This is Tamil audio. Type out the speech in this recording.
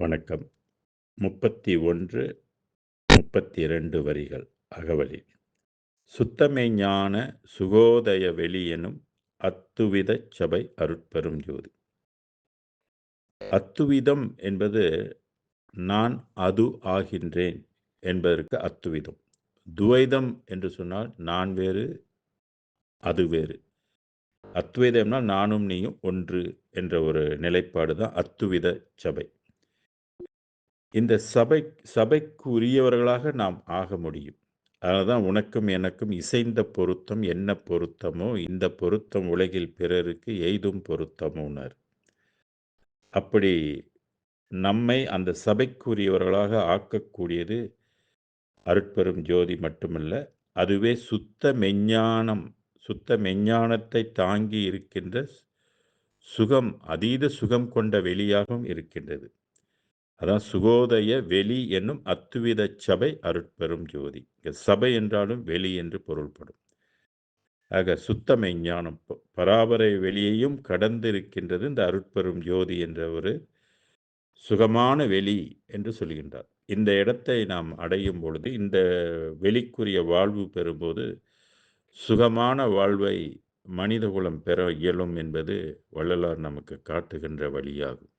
வணக்கம். முப்பத்தி ஒன்று முப்பத்தி இரண்டு வரிகள். அகவலி சுத்தமெஞ்ஞான சுகோதய வெளியெனும் அத்துவிதச் சபை அருட்பெரும் ஜோதி. அத்துவிதம் என்பது நான் அது ஆகின்றேன் என்பதற்கு அத்துவிதம். துவைதம் என்று சொன்னால் நான் வேறு அது வேறு. அத்வைதம்னா நானும் நீயும் ஒன்று என்ற ஒரு நிலைப்பாடு தான் அத்துவித சபை. இந்த சபை சபைக்கு உரியவர்களாக நாம் ஆக முடியும். அதனால்தான் உனக்கும் எனக்கும் இசைந்த பொருத்தம் என்ன பொருத்தமோ இந்த பொருத்தம் உலகில் பிறருக்கு எய்தும் பொருத்தமோனர். அப்படி நம்மை அந்த சபைக்குரியவர்களாக ஆக்கக்கூடியது அருட்பெரும் ஜோதி மட்டுமல்ல அதுவே சுத்த மெஞ்ஞானம் சுத்த மெஞ்ஞானத்தை தாங்கி இருக்கின்ற சுகம் அதீத சுகம் கொண்ட வெளியாகவும் இருக்கின்றது. அதான் சுகோதய வெளி என்னும் அத்துவித சபை அருட்பெரும் ஜோதி. சபை என்றாலும் வெளி என்று பொருள்படும். ஆக சுத்த மெஞ்ஞானம் பராபரை வெளியையும் கடந்து இருக்கின்றது இந்த அருட்பெரும் ஜோதி என்ற ஒரு சுகமான வெளி என்று சொல்கின்றார். இந்த இடத்தை நாம் அடையும் பொழுது இந்த வெளிக்குரிய வாழ்வு பெறும்போது சுகமான வாழ்வை மனிதகுலம் பெற இயலும் என்பது வள்ளலார் நமக்கு காட்டுகின்ற வழியாகும்.